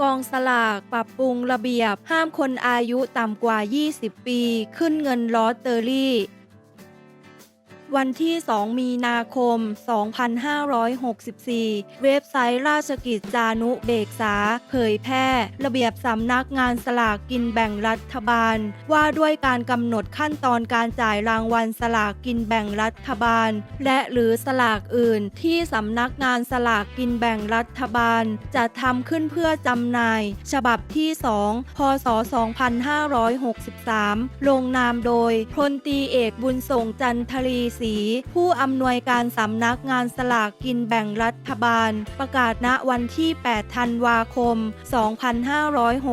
กองสลากปรับปรุงระเบียบ ห้ามคนอายุต่ำกว่า 20 ปี ขึ้นเงินลอตเตอรี่ วันที่ 2 มีนาคม 2564 เว็บไซต์ราชกิจจานุเบกษา เผยแพร่ ระเบียบสำนักงานสลากกินแบ่งรัฐบาล ว่าด้วยการกำหนดขั้นตอนการจ่ายรางวัลสลากกินแบ่งรัฐบาล และหรือสลากอื่น ที่สำนักงานสลากกินแบ่งรัฐบาล จะทำขึ้นเพื่อจำหน่าย ฉบับที่ 2 พศ 2563 ลงนามโดยพลตีเอกบุญส่งจันทรีศรี ผู้อำนวยการสำนักงานสลากกินแบ่งรัฐบาล ประกาศณวันที่ 8 ธันวาคม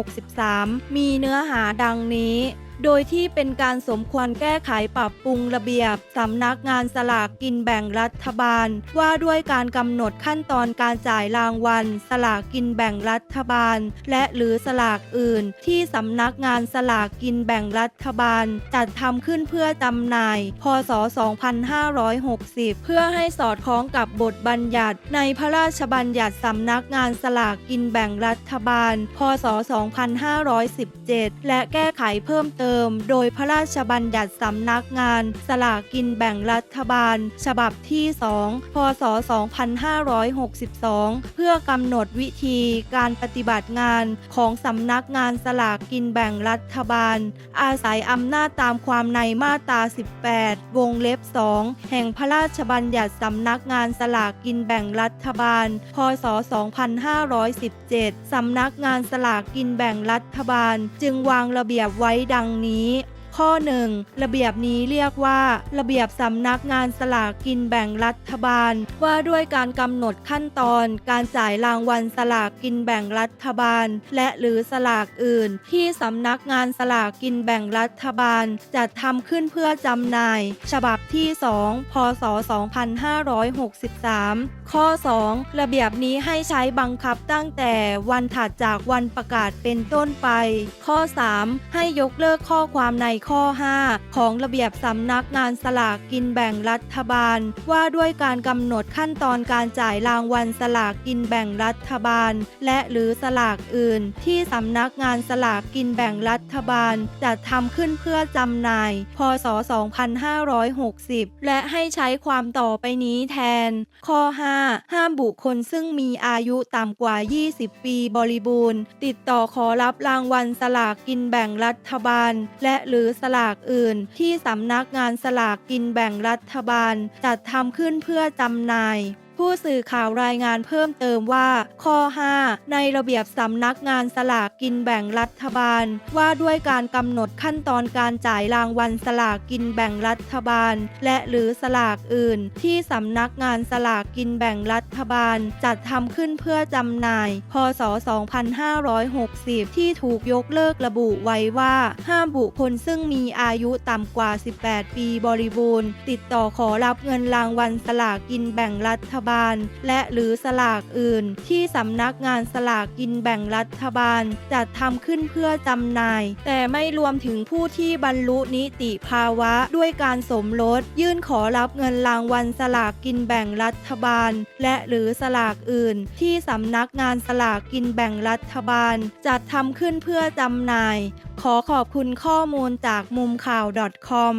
2563 มีเนื้อหาดังนี้ โดยที่เป็นการสมควรแก้ไขปรับปรุงระเบียบสำนักงานสลากกินแบ่งรัฐบาล ว่าด้วยการกำหนดขั้นตอนการจ่ายรางวัล สลากกินแบ่งรัฐบาล และหรือสลากอื่น ที่สำนักงานสลากกินแบ่งรัฐบาล จัดทำขึ้นเพื่อจำหน่าย พศ 2560 เพื่อให้สอดคล้องกับบทบัญญัติในพระราชบัญญัติสำนักงานสลากกินแบ่งรัฐบาล พศ 2517 และแก้ไขเพิ่มเติมโดยพระราชบัญญัติสำนักงาน สลากกินแบ่งรัฐบาล ฉบับที่ 2 พศ 2562 เพื่อกำหนดวิธีการปฏิบัติงานของสำนักงานสลากกินแบ่งรัฐบาล อาศัยอำนาจตามความในมาตรา 18 วงเล็บ 2 แห่งพระราชบัญญัติสำนักงานสลากกินแบ่งรัฐบาล พศ 2517 สำนักงานสลากกินแบ่งรัฐบาล จึงวางระเบียบไว้ดังนี้ ข้อ 1. ระเบียบนี้เรียกว่า ระเบียบสำนักงานสลากกินแบ่งรัฐบาล ว่าด้วยการกำหนดขั้นตอน การจ่ายรางวัลสลากกินแบ่งรัฐบาล และหรือสลากอื่น ที่สำนักงานสลากกินแบ่งรัฐบาล จัดทำขึ้นเพื่อจำหน่าย ฉบับที่ 2 พศ 2563 ข้อ 2 ระเบียบนี้ให้ใช้บังคับตั้งแต่วันถัดจากวันประกาศเป็นต้นไป ข้อ 3 ให้ยกเลิกข้อความในข้อ 5 ของระเบียบสำนักงานสลากกินแบ่งรัฐบาล ว่าด้วยการกำหนดขั้นตอนการจ่ายรางวัลสลากกินแบ่งรัฐบาล และหรือสลากอื่น ที่สำนักงานสลากกินแบ่งรัฐบาลจัดทำขึ้นเพื่อจำหน่าย พศ 2560 และให้ใช้ความต่อไปนี้แทน ข้อ 5 ห้ามบุคคลซึ่งมีอายุต่ำกว่า 20 ปีบริบูรณ์ ติดต่อขอรับรางวัลสลากกินแบ่งรัฐบาล และหรือสลากอื่น ที่สำนักงานสลากกินแบ่งรัฐบาล จัดทำขึ้นเพื่อจำหน่าย ผู้สื่อข่าวรายงานเพิ่มเติมว่า ข้อ 5 ในระเบียบสำนักงานสลากกินแบ่งรัฐบาล ว่าด้วยการกำหนดขั้นตอนการจ่ายรางวัลสลากกินแบ่งรัฐบาล และหรือสลากอื่น ที่สำนักงานสลากกินแบ่งรัฐบาล จัดทำขึ้นเพื่อจำหน่าย พศ 2560 ที่ถูกยกเลิกระบุไว้ว่า ห้ามบุคคลซึ่งมีอายุต่ำกว่า 18 ปีบริบูรณ์ ติดต่อขอรับเงินรางวัลสลากกินแบ่งรัฐบาล และหรือสลากอื่น ที่สำนักงานสลากกินแบ่งรัฐบาล จัดทำขึ้นเพื่อจำหน่าย แต่ไม่รวมถึงผู้ที่บรรลุนิติภาวะด้วยการสมรส ยื่นขอรับเงินรางวัลสลากกินแบ่งรัฐบาล และหรือสลากอื่น ที่สำนักงานสลากกินแบ่งรัฐบาล จัดทำขึ้นเพื่อจำหน่าย ขอขอบคุณข้อมูลจากมุมข่าว .com